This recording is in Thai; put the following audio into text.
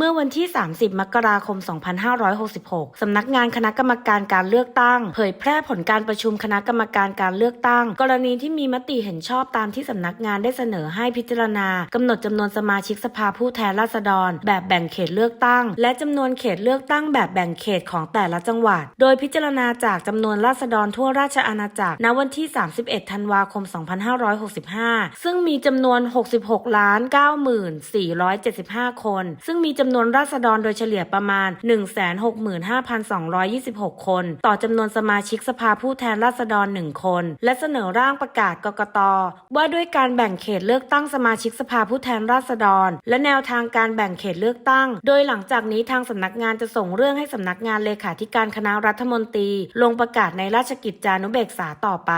เมื่อวันที่ 30 มกราคม 2566 สำนักงานคณะกรรมการการเลือกตั้ง เผยแพร่ผลการประชุมคณะกรรมการการเลือกตั้ง กรณีที่มีมติเห็นชอบตามที่สำนักงานได้เสนอให้พิจารณากำหนดจำนวนสมาชิกสภาผู้แทนราษฎร แบบแบ่งเขตเลือกตั้ง และจำนวนเขตเลือกตั้งแบบแบ่งเขตของแต่ละจังหวัด โดยพิจารณาจากจำนวนราษฎรทั่วราชอาณาจักรณวันที่ 31 ธันวาคม 2565 ซึ่งมีจำนวน 66ล้าน9475 คน ซึ่งมีจำำนวนราษฎรโดยเฉลี่ยประมาณ 165,226 คน ต่อจำนวนสมาชิกสภาผู้แทนราษฎร 1 คน และเสนอร่างประกาศกกต ว่าด้วยการแบ่งเขตเลือกตั้งสมาชิกสภาผู้แทนราษฎร และแนวทางการแบ่งเขตเลือกตั้ง โดยหลังจากนี้ทางสำนักงานจะส่งเรื่องให้สำนักงานเลขาธิการคณะรัฐมนตรี ลงประกาศในราชกิจจานุเบกษาต่อไป